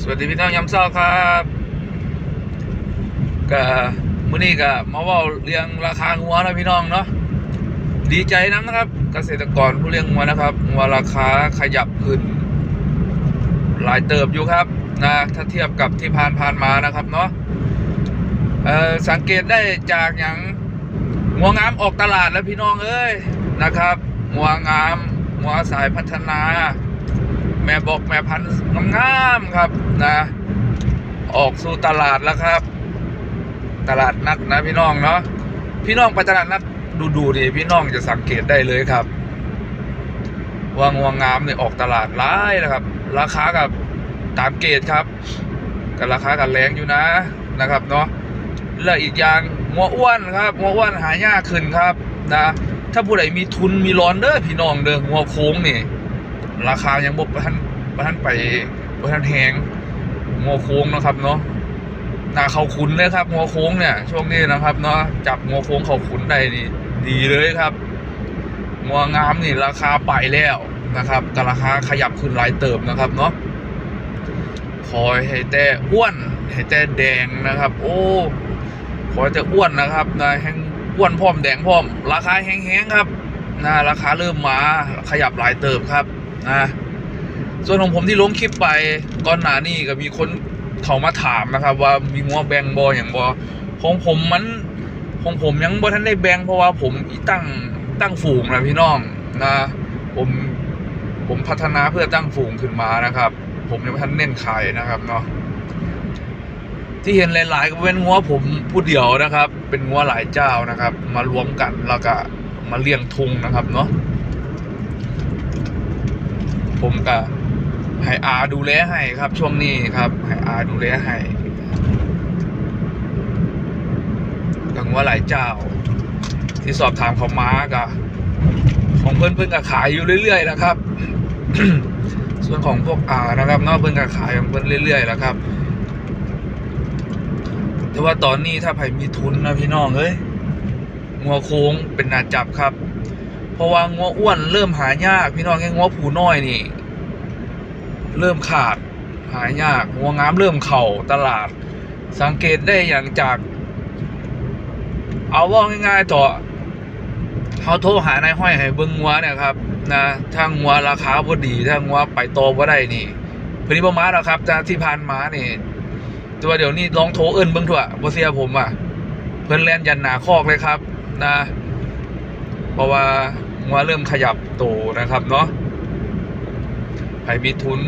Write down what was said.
สวัสดีพี่น้องยำเศร้าครับก็มื้อนี้ก็มาว่าเรียงราคางัวนะพี่น้องเนาะดีใจน้ำนะครับ เกษตรกรผู้เลี้ยงงัวนะครับงัวราคาขยับขึ้น หลายเติบอยู่ครับนะถ้าเทียบกับที่ผ่านผ่านๆมานะครับเนาะสังเกตได้จากอย่างงัวงามออกตลาดแล้วพี่น้องเอ้ยนะครับงัวงามงัวสายพัฒนา แม่บอกแม่พันธุ์งามๆครับนะ ออกสู่ตลาดแล้วครับ ตลาดนัดนะพี่น้องเนาะพี่น้องไปตลาดนัดดูดูดิพี่น้องจะสังเกตได้เลยครับว่างวงงามเนี่ยออกตลาดร้ายนะครับ ราคากับตามเกตครับกับราคากับแรงอยู่นะนะครับเนาะแล้วอีกอย่างงัวอ้วนครับงัวอ้วนหายากขึ้นครับนะถ้าผู้ใดมีทุนมีร้อนเด้อพี่น้องเด้องัวโค้งนี่ ราคายังบ่ทันบ่ทันไปบ่ทันแหงงัวโค้งนะครับเนาะนาเขาขุนเลยครับงัวโค้งเนี่ย ช่วงนี้นะครับเนาะจับงัวโค้งเขาขุนได้นี่ดีเลยครับงัวงามนี่ราคาไปแล้วนะครับแต่ราคาขยับขึ้นหลายเติบนะครับเนาะคอยให้แต่อ้วนให้แต่แดงนะครับ โอ้ขอให้แต่อ้วนนะครับนะแห้งอ้วนพร้อมแดงพร้อม ราคาแห้งๆครับนะราคาเริ่มมาขยับหลายเติบครับ นะส่วนของผมที่ลงคลิปไปก่อนหน้านี้ก็มีคนเขามาถามนะครับ ว่ามีงัวแบงบออย่างบอของผมมันของผมยังบ่ทันได้แบงเพราะว่าผมตั้งตั้งฝูงนะพี่น้องนะผมผมพัฒนาเพื่อตั้งฝูงขึ้นมานะครับ ผมยังไม่ทันเน้นขายนะครับเนาะที่เห็นหลาย ๆ ก็เป็นงัวผมผู้เดียวนะครับ เป็นงัวหลายเจ้านะครับ มารวมกันแล้วก็มาเลี้ยงทุงนะครับเนาะ ผมก็ให้อาดูแลให้ครับ ช่วงนี้ครับให้อาดูแลให้กังว่าหลายเจ้า ที่สอบถามเขามาก็ของเพื่อนเพื่อนก็ขายอยู่เรื่อยๆนะครับ ส่วนของพวกอานะครับนอกเพื่อนก็ขายของเพื่อนเรื่อยๆแล้วครับ แต่ว่าตอนนี้ถ้าใครมีทุนนะพี่น้องเอ้ยงัวโค้งเป็นนาจับครับ เพราะว่างัวอ้วนเริ่มหายาก พี่น้องแค่งัวผูน้อยนี่ เริ่มขาดหายากงัวงามเริ่มเข่าตลาด สังเกตได้อย่างจาก เอาว่าง่ายๆต่อเขาโทรหานายห้อยให้เบิ้งงัวเนี่ยครับนะถ้างัวราคาบ่ดีถ้างัวไปโตบ่ได้นี่พอดีประมาณแล้วครับจากที่ผ่านมานี่ตัวเดี๋ยวนี้ลองโทรเอิ้นเบิ้งถั่วบ่เสียผมอะ เพิ่นแลนยันหนาคอกเลยครับ นะ เพราะว่า ว่าเริ่มขยับโตนะครับเนาะใครมีทุน